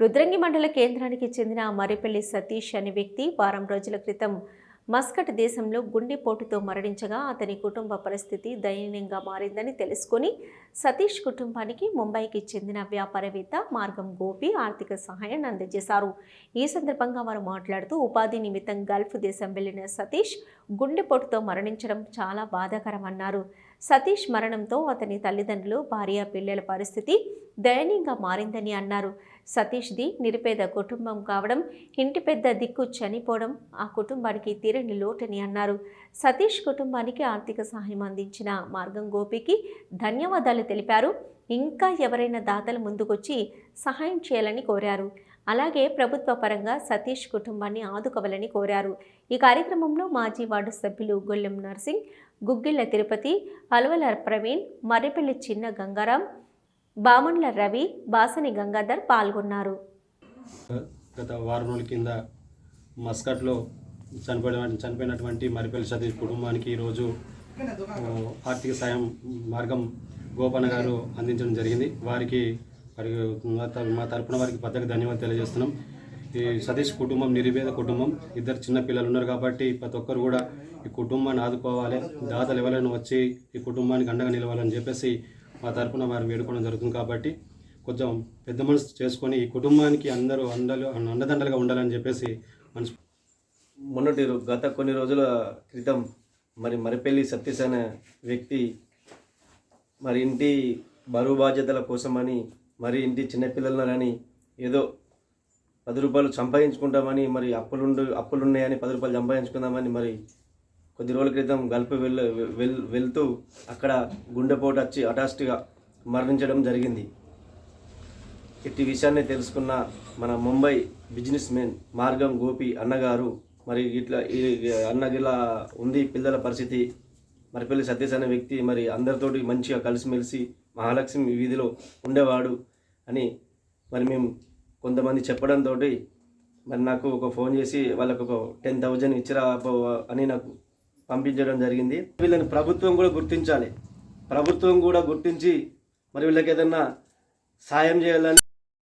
రుద్రంగి మండల కేంద్రానికి చెందిన మరిపల్లి సతీష్ అనే వ్యక్తి వారం రోజుల క్రితం మస్కట్ దేశంలో గుండెపోటుతో మరణించగా అతని కుటుంబ పరిస్థితి దయనీయంగా మారిందని తెలుసుకొని సతీష్ కుటుంబానికి ముంబైకి చెందిన వ్యాపారవేత్త మార్గం గోపి ఆర్థిక సహాయాన్ని అందజేశారు. ఈ సందర్భంగా వారు మాట్లాడుతూ ఉపాధి నిమిత్తం గల్ఫ్ దేశం వెళ్ళిన సతీష్ గుండెపోటుతో మరణించడం చాలా బాధాకరమన్నారు. సతీష్ మరణంతో అతని తల్లిదండ్రులు భార్య పిల్లల పరిస్థితి దయనీయంగా మారిందని అన్నారు. సతీష్ది నిరుపేద కుటుంబం కావడం ఇంటి పెద్ద దిక్కు చనిపోవడం ఆ కుటుంబానికి తీరని లోటని అన్నారు. సతీష్ కుటుంబానికి ఆర్థిక సహాయం అందించిన మార్గం గోపికి ధన్యవాదాలు తెలిపారు. ఇంకా ఎవరైనా దాతలు ముందుకొచ్చి సహాయం చేయాలని కోరారు. అలాగే ప్రభుత్వ పరంగా సతీష్ కుటుంబాన్ని ఆదుకోవాలని కోరారు. ఈ కార్యక్రమంలో మాజీ వార్డు సభ్యులు గొల్లెం నర్సింగ్ గుగ్గిళ్ళ తిరుపతి అలవల ప్రవీణ్ మర్రిపల్లి చిన్న గంగారాం బామన్ల రవి బాసని గంగాధర్ పాల్గొన్నారు. గత వారం రోజుల కింద మస్కట్లో చనిపోయిన చనిపోయినటువంటి మరిపల్లి సతీష్ కుటుంబానికి ఈరోజు ఆర్థిక సాయం మార్గం గోపన్న గారు అందించడం జరిగింది. వారికి వారికి మా తరపున వారికి పెద్దగా ధన్యవాదాలు తెలియజేస్తున్నాం. ఈ సతీష్ కుటుంబం నిరుపేద కుటుంబం ఇద్దరు చిన్న పిల్లలు ఉన్నారు కాబట్టి ప్రతి ఒక్కరు కూడా ఈ కుటుంబాన్ని ఆదుకోవాలి. దాతలు ఎవరైనా వచ్చి ఈ కుటుంబానికి అండగా నిలవాలని చెప్పేసి మా తరపున వారు వేడుకోవడం జరుగుతుంది కాబట్టి కొంచెం పెద్ద మనసు చేసుకొని ఈ కుటుంబానికి అందరూ అండలు అండదండలుగా ఉండాలని చెప్పేసి మనసు మొన్నటి గత కొన్ని రోజుల క్రితం మరి మరిపెల్లి సతీష్ అనే వ్యక్తి మరి ఇంటి బరువు బాధ్యతల కోసమని మరి ఇంటి చిన్నపిల్లలని ఏదో పది రూపాయలు సంపాదించుకుంటామని మరి అప్పులుండు అప్పులున్నాయని పది రూపాయలు సంపాదించుకుందామని మరి కొద్ది రోజుల క్రితం గల్ఫ్ వెళ్ వెల్ వెళ్తూ అక్కడ గుండెపోటు వచ్చి హఠాస్టుగా మరణించడం జరిగింది. ఇట్టి విషయాన్ని తెలుసుకున్న మన ముంబై బిజినెస్ మెన్ మార్గం గోపి అన్నగారు మరి ఇట్లా ఈ అన్నకి ఉంది పిల్లల పరిస్థితి మరి పిల్లలు సతీష్ అనే వ్యక్తి మరి అందరితోటి మంచిగా కలిసిమెలిసి మహాలక్ష్మి వీధిలో ఉండేవాడు అని మరి మేము కొంతమంది చెప్పడంతో మరి నాకు ఒక ఫోన్ చేసి వాళ్ళకు ఒక టెన్ థౌజండ్ ఇచ్చిరా పో అని నాకు పంపించడం జరిగింది. వీళ్ళని ప్రభుత్వం కూడా గుర్తించాలి. ప్రభుత్వం కూడా గుర్తించి మరి వీళ్ళకి ఏదన్నా సాయం చేయాలని